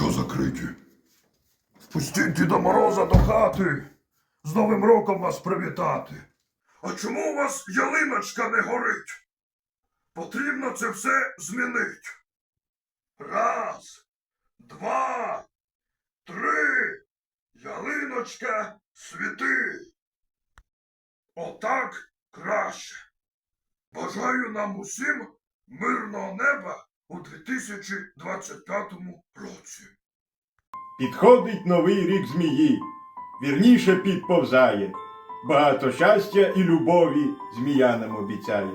Що закриті? Пустіть Діда Мороза до хати. З Новим роком вас привітати. А чому у вас ялиночка не горить? Потрібно це все змінить. Раз, два, три. Ялиночка світи. Отак краще. Бажаю нам усім мирного неба у 2025 році. Підходить новий рік змії, вірніше підповзає. Багато щастя і любові змія нам обіцяє.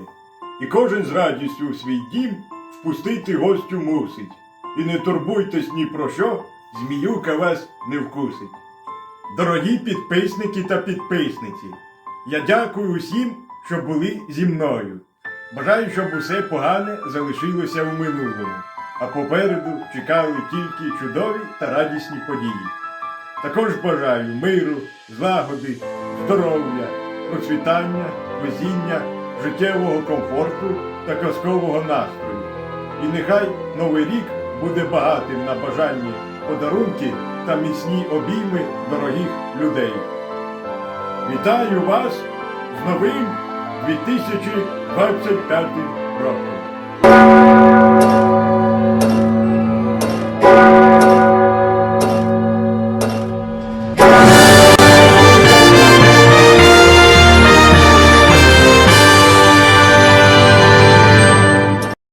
І кожен з радістю у свій дім впустити гостю мусить. І не турбуйтесь ні про що, зміюка вас не вкусить. Дорогі підписники та підписниці, я дякую усім, що були зі мною. Бажаю, щоб усе погане залишилося у минулому, а попереду чекали тільки чудові та радісні події. Також бажаю миру, злагоди, здоров'я, процвітання, везіння, життєвого комфорту та казкового настрою. І нехай новий рік буде багатим на бажанні подарунки та міцні обійми дорогих людей. Вітаю вас з новим 2025 роком!